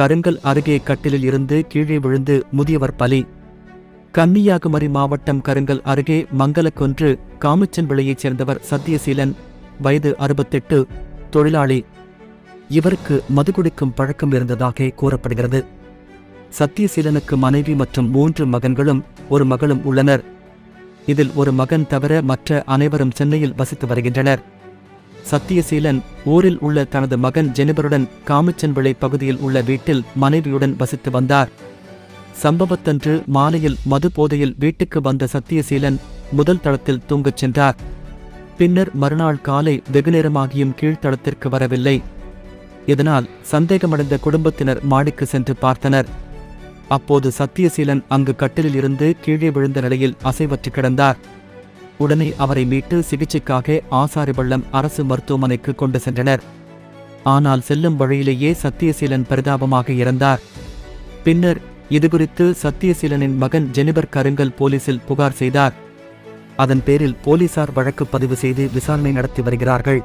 கருங்கல் அருகே கட்டிலில் இருந்து கீழே விழுந்து முதியவர் பலி. கன்னியாகுமரி மாவட்டம் கருங்கல் அருகே மங்கலக்கொன்று காமிச்சன்விளையைச் சேர்ந்தவர் சத்தியசீலன் வயது அறுபத்தெட்டு தொழிலாளி. இவருக்கு மது குடிக்கும் பழக்கம் இருந்ததாக கூறப்படுகிறது. சத்தியசீலனுக்கு மனைவி மற்றும் மூன்று மகன்களும் ஒரு மகளும் உள்ளனர். இதில் ஒரு மகன் தவிர மற்ற அனைவரும் சென்னையில் வசித்து வருகின்றனர். சத்தியசீலன் ஊரில் உள்ள தனது மகன் ஜெனிபருடன் காமிச்சன்விளை பகுதியில் உள்ள வீட்டில் மனைவியுடன் வசித்து வந்தார். சம்பவத்தன்று மாலையில் மது போதையில் வீட்டுக்கு வந்த சத்தியசீலன் முதல் தளத்தில் தூங்கச் சென்றார். பின்னர் மறுநாள் காலை வெகுநேரமாகியும் கீழ்த்தளத்திற்கு வரவில்லை. இதனால் சந்தேகமடைந்த குடும்பத்தினர் மாடிக்கு சென்று பார்த்தனர். அப்போது சத்தியசீலன் அங்கு கட்டிலில் இருந்து கீழே விழுந்த நிலையில் அசைவற்று கிடந்தார். உடனே அவரை மீட்டு சிகிச்சைக்காக ஆசாரிபள்ளம் அரசு மருத்துவமனைக்கு கொண்டு சென்றனர். ஆனால் செல்லும் வழியிலேயே சத்தியசீலன் பரிதாபமாக இறந்தார். பின்னர் இதுகுறித்து சத்தியசீலனின் மகன் ஜெனிபர் கருங்கல் போலீசில் புகார் செய்தார். அதன் பேரில் போலீசார் வழக்கு பதிவு செய்து விசாரணை நடத்தி வருகிறார்கள்.